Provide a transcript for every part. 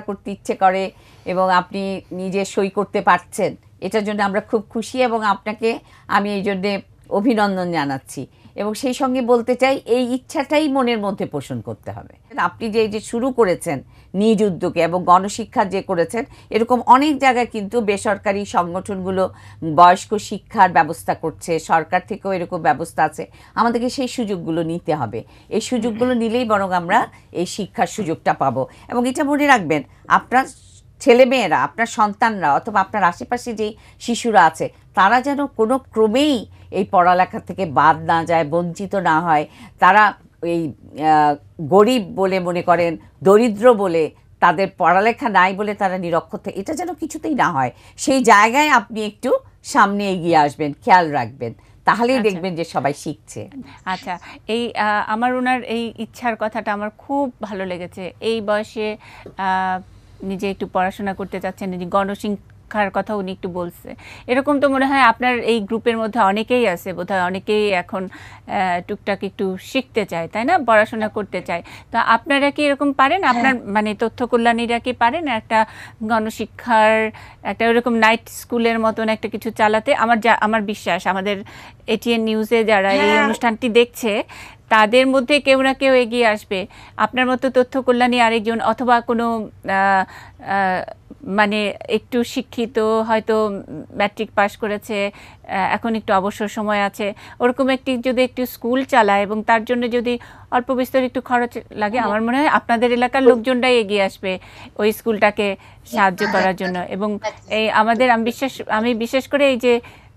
করতে ইচ্ছে করে এবং আপনি নিজে সই করতে পারছেন। এটার জন্য আমরা খুব খুশি এবং আপনাকে আমি এই জন্যে অভিনন্দন জানাচ্ছি। এবং সেই সঙ্গে বলতে চাই, এই ইচ্ছাটাই মনের মধ্যে পোষণ করতে হবে। আপনি যে যে শুরু করেছেন নিজ উদ্যোগে এবং গণশিক্ষা যে করেছেন, এরকম অনেক জায়গায় কিন্তু বেসরকারি সংগঠনগুলো বয়স্ক শিক্ষার ব্যবস্থা করছে, সরকার থেকেও এরকম ব্যবস্থা আছে। আমাদেরকে সেই সুযোগগুলো নিতে হবে। এই সুযোগগুলো নিলেই বরং আমরা এই শিক্ষার সুযোগটা পাবো। এবং এটা মনে রাখবেন, আপনার ছেলেমেয়েরা আপনার সন্তানরা অথবা আপনার আশেপাশে যেই শিশুরা আছে তারা যেন কোনো ক্রমেই এই পড়ালেখা থেকে বাদ না যায় বঞ্চিত না হয়। তারা এই গরিব বলে মনে করেন দরিদ্র বলে তাদের পড়ালেখা নাই বলে তারা নিরক্ষর থেকে এটা যেন কিছুতেই না হয়। সেই জায়গায় আপনি একটু সামনে এগিয়ে আসবেন খেয়াল রাখবেন। তাহলেই আচ্ছা। দেখবেন যে সবাই শিখছে। আচ্ছা এই আমার ওনার এই ইচ্ছার কথাটা আমার খুব ভালো লেগেছে। এই বয়সে নিজে একটু পড়াশোনা করতে চাচ্ছেন নিজে গণশিক্ষার কথা উনি একটু বলছে। এরকম তো মনে হয় আপনার এই গ্রুপের মধ্যে অনেকেই আছে বোধহয় অনেকেই এখন টুকটাক একটু শিখতে চায় তাই না? পড়াশোনা করতে চায়। তো আপনারা কি এরকম পারেন? আপনার মানে তথ্য কল্যাণীরা কি পারেন? একটা গণশিক্ষার একটা ওরকম নাইট স্কুলের মতন একটা কিছু চালাতে? আমার যা আমার বিশ্বাস আমাদের এটিএন নিউজে যারা এই অনুষ্ঠানটি দেখছে তাদের মধ্যে কেউ না কেউ এগিয়ে আসবে। আপনার মতো তথ্য কল্যাণী আরেকজন অথবা কোনো মানে একটু শিক্ষিত হয়তো ম্যাট্রিক পাশ করেছে এখন একটু অবসর সময় আছে ওরকম একটি যদি একটু স্কুল চালায় এবং তার জন্য যদি অল্প বিস্তর একটু খরচ লাগে আমার মনে হয় আপনাদের এলাকার লোকজনরাই এগিয়ে আসবে ওই স্কুলটাকে সাহায্য করার জন্য। এবং এই আমাদের আমি বিশ্বাস আমি বিশেষ করে এই যে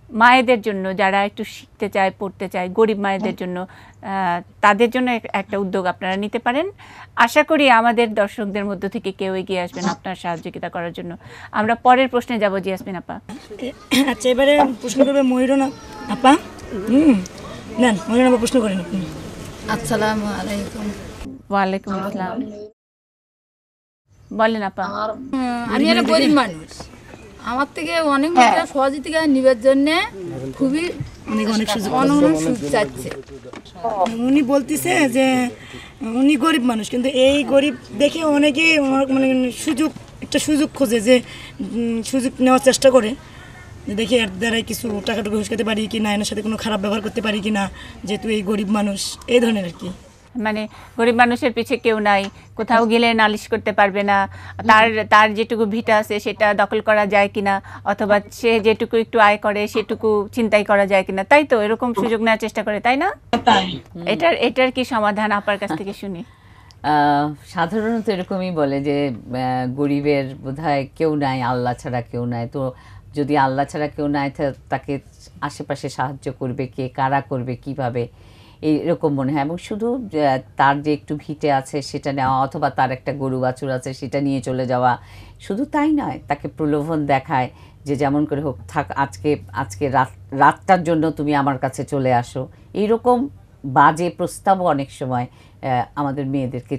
মায়েদের জন্য যারা একটু শিখতে চায় পড়তে চায় গরিব মায়েদের জন্য তাদের জন্য একটা উদ্যোগ আপনারা নিতে পারেন। আশা করি আমাদের দর্শকদের মধ্য থেকে কেউ এগিয়ে আসবেন আপনার সহযোগিতা করার জন্য। আমরা পরের প্রশ্নে যাব জিয়াসমিন আপা। আচ্ছা এবারে প্রশ্ন করবে ময়ূরনা আপা। হুম নেন ময়ূরনা আপা প্রশ্ন করেন। আসসালামু আলাইকুম। ওয়ালাইকুম আসসালাম। বলেন আপা। আমি গরিব মানুষ। আমার থেকে অনেক লোকেরা সহযোগিতা নিবার জন্য খুবই অনেক অনেক সুযোগ চাচ্ছে। উনি বলতেছে যে উনি গরিব মানুষ কিন্তু এই গরিব দেখে অনেকেই মানে সুযোগ একটা সুযোগ খোঁজে যে সুযোগ নেওয়ার চেষ্টা করে। যে দেখি এর দ্বারাই কিছু টাকা টুকু হুসকাতে পারি কি না এনার সাথে কোনো খারাপ ব্যবহার করতে পারি কি না যেহেতু এই গরিব মানুষ এই ধরনের আর কি। মানে গরিব মানুষের পিছে কেউ নাই কোথাও গেলে নালিশ করতে পারবে না। তার তার যেটুকু ভিটা আছে সেটা দখল করা যায় কিনা অথবা সে যেটুকু একটু আয় করে সেটুকু চিন্তাই করা যায় কিনা। তাই তো? এরকম সুযোগ নেওয়ার চেষ্টা করে তাই না? এটার এটার কি সমাধান আপনার কাছ থেকে শুনি? আহ, সাধারণত এরকমই বলে যে আহ, গরিবের বোধহয় কেউ নাই আল্লাহ ছাড়া কেউ নাই। তো যদি আল্লাহ ছাড়া কেউ নাই তাকে আশেপাশে সাহায্য করবে কে কারা করবে কীভাবে? এরকম মনে হয়। এবং শুধু তার যে একটু ভিটে আছে সেটা নেওয়া অথবা তার একটা গরু বাছুর আছে সেটা নিয়ে চলে যাওয়া, শুধু তাই নয়, তাকে প্রলোভন দেখায় যে যেমন করে হোক, থাক, আজকে আজকে রাত, রাতটার জন্য তুমি আমার কাছে চলে আসো। এইরকম বাজে প্রস্তাবও অনেক সময় আমাদের মেয়েদেরকে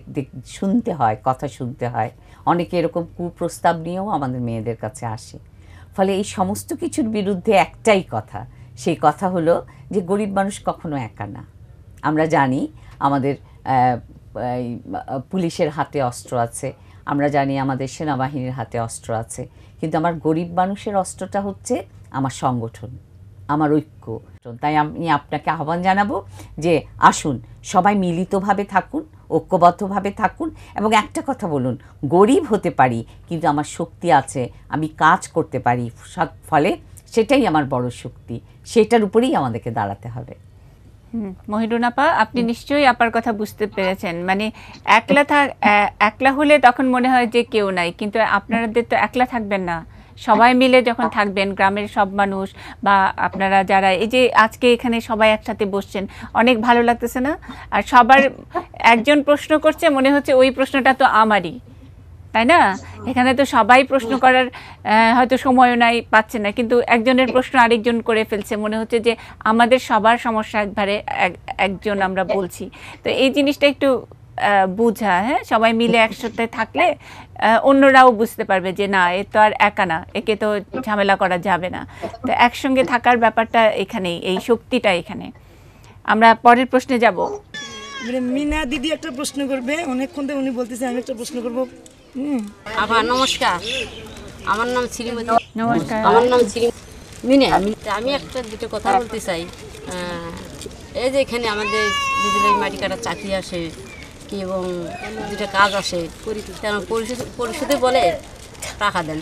শুনতে হয়, কথা শুনতে হয়। অনেকে এরকম কুপ্রস্তাব নিয়েও আমাদের মেয়েদের কাছে আসে। ফলে এই সমস্ত কিছুর বিরুদ্ধে একটাই কথা, সেই কথা হলো যে গরিব মানুষ কখনো একা না। আমরা জানি আমাদের পুলিশের হাতে অস্ত্র আছে। আমরা জানি আমাদের সেনাবাহিনীর হাতে অস্ত্র আছে। কিন্তু আমার গরিব মানুষের অস্ত্রটা হচ্ছে আমার সংগঠন, আমার ঐক্য। তাই আমি আপনাকে আহ্বান জানাব যে আসুন, সবাই মিলিতভাবে থাকুন, ঐক্যবদ্ধভাবে থাকুন এবং একটা কথা বলুন, গরিব হতে পারি, কিন্তু আমার শক্তি আছে, আমি কাজ করতে পারি। ফলে সেটাই আমার বড় শক্তি, সেটার উপরেই আমাদেরকে দাঁড়াতে হবে। মহিরুন আপা আপনি নিশ্চয়ই আপার কথা বুঝতে পেরেছেন। মানে একলা থাক একলা হলে তখন মনে হয় যে কেউ নাই কিন্তু আপনাদের তো একলা থাকবেন না। সবাই মিলে যখন থাকবেন গ্রামের সব মানুষ বা আপনারা যারা এই যে আজকে এখানে সবাই একসাথে বসছেন অনেক ভালো লাগতেছে না? আর সবার একজন প্রশ্ন করছে মনে হচ্ছে ওই প্রশ্নটা তো আমারই। তাই না? এখানে তো সবাই প্রশ্ন করার হয়তো সময়ও নাই, পাচ্ছে না। কিন্তু একজনের প্রশ্ন আরেকজন করে ফেলছে। মনে হচ্ছে যে আমাদের সবার সমস্যা একবারে এক- একজন আমরা বলছি। তো এই জিনিসটা একটু বুঝা হ্যাঁ? সবাই মিলে একসাথে থাকলে অন্যরাও বুঝতে পারবে যে না, এ তো আর একা না, একে তো ঝামেলা করা যাবে না। তো একসঙ্গে থাকার ব্যাপারটা এখানেই, এই শক্তিটা এখানে। আমরা পরের প্রশ্নে যাব। মিনা দিদি একটা প্রশ্ন করবে। অনেকক্ষণ ধরে উনি বলতেছে, আমি একটা প্রশ্ন করব। আবার নমস্কার। আমার নাম শ্রীমতী। নমস্কার। আমার নাম শ্রী মিনে আমি একটা দুটো কথা বলতে চাই। এই যে এখানে আমাদের এই মাটি কাটার চাকরি আসে কি এবং দুটো কাজ আসে তেমন পরিশোধ পরিশোধে বলে টাকা দেন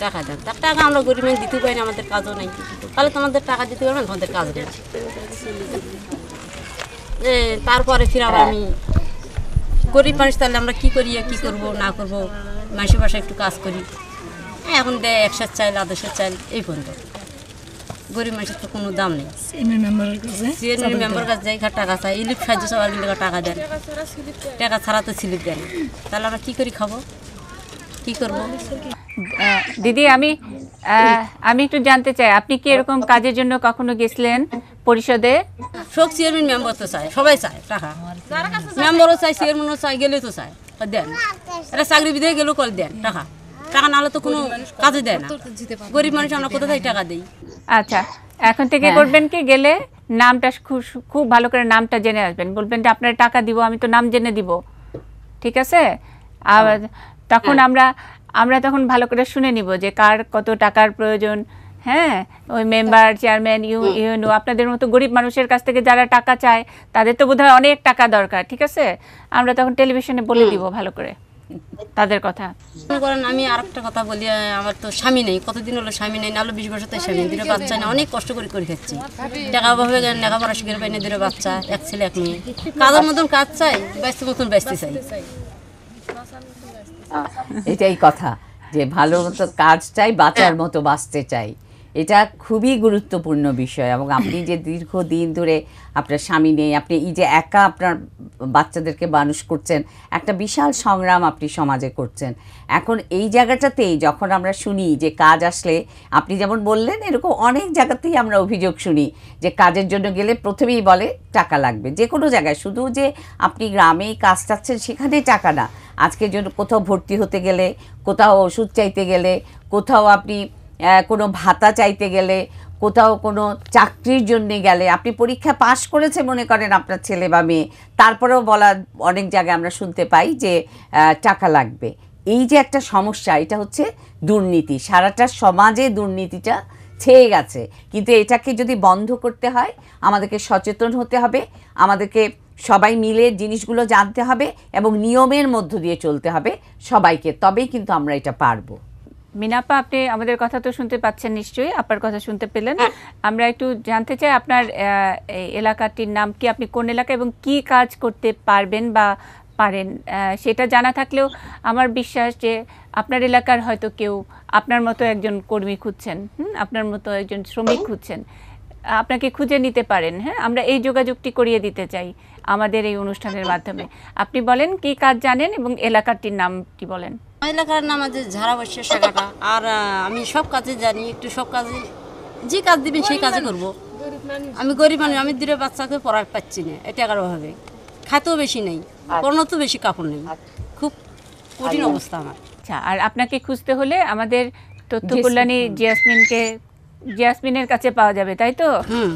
টাকা দেন। তার টাকা আমরা গরিব দিতে পারি না আমাদের কাজও নাই। তাহলে তোমাদের টাকা দিতে পারবেন তোমাদের কাজ নেই। এ, তারপরে ফির আবার আমি গরিব মানুষ তাহলে আমরা কি করি কি করব না করব? মানুষের বাসায় একটু কাজ করি। এখন দেয় একশো চাইল আদর্শের চাইল এই পর্যন্ত। গরিব মানুষের তো কোনো দাম নেই। সিএনএর মেম্বার কাছে যাই ঘাট টাকা চাই। ইলিপ সাহায্য সবাই মিলে টাকা দেন টাকা ছাড়া তো স্লিপ দেন তাহলে আমরা কী করি খাব? কি করব? দিদি আমি আমি একটু জানতে চাই। আপনি কি এরকম কাজের জন্য কখনো গেছিলেন? পরিষদে? সব চেয়ারম্যান মেম্বার তো চায় সবাই চায় টাকা মেম্বারও চায় চেয়ারম্যানও চায় গেলে তো চায় দেন। এটা চাকরি বিধে গেলেও কল দেন টাকা টাকা নাহলে তো কোনো কাজে দেয় না। গরিব মানুষ আমরা কোথা থেকে টাকা দিই? আচ্ছা এখন থেকে করবেন কি গেলে নামটা খুব খুব ভালো করে নামটা জেনে আসবেন। বলবেন যে আপনার টাকা দিব আমি তো নাম জেনে দিব। ঠিক আছে? আর তখন আমরা আমরা তখন ভালো করে শুনে নিব যে কার কত টাকার প্রয়োজন হ্যাঁ ওই মেম্বার চেয়ারম্যান ইউ ইউনো আপনাদের মতো গরিব মানুষের কাছ থেকে যারা টাকা চায় তাদের তো বোধহয় অনেক টাকা দরকার ঠিক আছে? আমরা তখন টেলিভিশনে বলে দিব ভালো করে তাদের কথা। মনে করেন আমি আর একটা কথা বলি আমার তো স্বামী নেই কতদিন হলো স্বামী নেই নাহলে বিশ বছর তো স্বামী নেই। দুটো বাচ্চা না অনেক কষ্ট করে করে খাচ্ছি। টাকা অভাবে লেখাপড়া শিখে পাই না দুটো বাচ্চা এক ছেলে এক মেয়ে। কাজের মতন কাজ চাই ব্যস্ত মতন ব্যস্ত চাই। এটাই কথা যে ভালো মতো কাজ চাই বাঁচার মতো বাঁচতে চাই। এটা খুবই গুরুত্বপূর্ণ বিষয় এবং আপনি যে দীর্ঘদিন ধরে আপনার স্বামী নেই, আপনি এই যে একা আপনার বাচ্চাদেরকে মানুষ করছেন, একটা বিশাল সংগ্রাম আপনি সমাজে করছেন। এখন এই জায়গাটাতেই যখন আমরা শুনি যে কাজ আসলে, আপনি যেমন বললেন, এরকম অনেক জায়গাতেই আমরা অভিযোগ শুনি যে কাজের জন্য গেলে প্রথমেই বলে টাকা লাগবে। যে কোনো জায়গায়, শুধু যে আপনি গ্রামেই কাজ চাচ্ছেন সেখানে টাকা না। আজকের জন্য কোথাও ভর্তি হতে গেলে, কোথাও ওষুধ চাইতে গেলে, কোথাও আপনি কোনো ভাতা চাইতে গেলে, কোথাও কোনো চাকরির জন্য গেলে, আপনি পরীক্ষা পাশ করেছে মনে করেন আপনার ছেলে বা মেয়ে, তারপরেও বলা অনেক জায়গায় আমরা শুনতে পাই যে টাকা লাগবে। এই যে একটা সমস্যা, এটা হচ্ছে দুর্নীতি। সারাটা সমাজে দুর্নীতিটা ছেয়ে গেছে। কিন্তু এটাকে যদি বন্ধ করতে হয়, আমাদেরকে সচেতন হতে হবে, আমাদেরকে সবাই মিলে জিনিসগুলো জানতে হবে এবং নিয়মের মধ্য দিয়ে চলতে হবে সবাইকে। তবেই কিন্তু আমরা এটা পারব। মিনাপা আপনি আমাদের কথা তো শুনতে পাচ্ছেন নিশ্চয়ই আপনার কথা শুনতে পেলেন। আমরা একটু জানতে চাই আপনার এলাকাটির নাম কি? আপনি কোন এলাকা এবং কি কাজ করতে পারবেন বা পারেন? সেটা জানা থাকলেও আমার বিশ্বাস যে আপনার এলাকার হয়তো কেউ আপনার মতো একজন কর্মী খুঁজছেন হুম, আপনার মতো একজন শ্রমিক খুঁজছেন। আপনাকে খুঁজে নিতে পারেন হ্যাঁ? আমরা এই যোগাযোগটি করিয়ে দিতে চাই আমাদের এই অনুষ্ঠানের মাধ্যমে। আপনি বলেন কি কাজ জানেন এবং এলাকাটির নামটি বলেন? এলাকার নাম আছে ঝাড়াবাসের শাখাটা। আর আমি সব কাজে জানি একটু সব কাজে যে কাজ দিবেন সেই কাজে করব। আমি গরিব মানুষ আমি দূরে বাচ্চাকে পড়ার পাচ্ছি না এটা এগারো ভাবে খাতেও বেশি নেই পড়ানো তো বেশি কাপড় নেই। খুব কঠিন অবস্থা আমার। আচ্ছা আর আপনাকে খুঁজতে হলে আমাদের তথ্য কল্যাণী জিয়াসমিনকে জিয়াসমিনের কাছে পাওয়া যাবে তাই তো? হুম।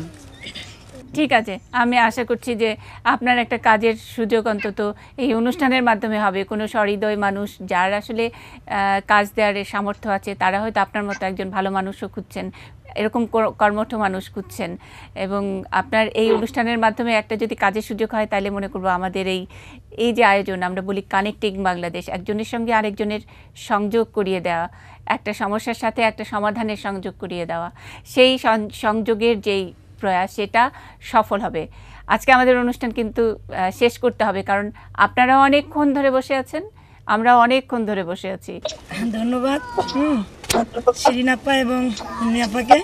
ঠিক আছে আমি আশা করছি যে আপনার একটা কাজের সুযোগ অন্তত এই অনুষ্ঠানের মাধ্যমে হবে। কোনো সহৃদয় মানুষ যার আসলে কাজ দেওয়ার সামর্থ্য আছে তারা হয়তো আপনার মতো একজন ভালো মানুষও খুঁজছেন এরকম কর- কর্মঠ মানুষ খুঁজছেন। এবং আপনার এই অনুষ্ঠানের মাধ্যমে একটা যদি কাজের সুযোগ হয় তাহলে মনে করব আমাদের এই এই যে আয়োজন আমরা বলি কানেক্টিং বাংলাদেশ একজনের সঙ্গে আরেকজনের সংযোগ করিয়ে দেওয়া। একটা সমস্যার সাথে একটা সমাধানের সংযোগ করিয়ে দেওয়া। সেই সংযোগের যেই প্রয়াস সেটা সফল হবে। আজকে আমাদের অনুষ্ঠান কিন্তু শেষ করতে হবে কারণ আপনারাও অনেকক্ষণ ধরে বসে আছেন আমরাও অনেকক্ষণ ধরে বসে আছি। ধন্যবাদ। শিরিন আপা এবং আপাকে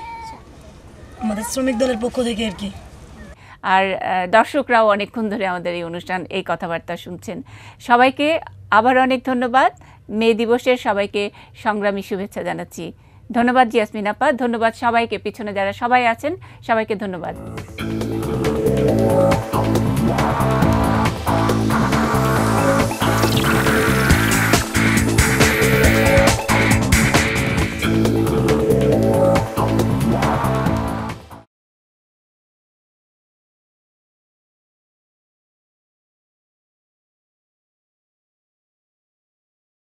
আমাদের শ্রমিক দলের পক্ষ থেকে আর কি। আর দর্শকরাও অনেকক্ষণ ধরে আমাদের এই অনুষ্ঠান এই কথাবার্তা শুনছেন। সবাইকে আবার অনেক ধন্যবাদ। মে দিবসের সবাইকে সংগ্রামী শুভেচ্ছা জানাচ্ছি। ধন্যবাদ জিয়াসমিন আপা, ধন্যবাদ সবাইকে, পিছনে যারা সবাই আছেন, সবাইকে ধন্যবাদ।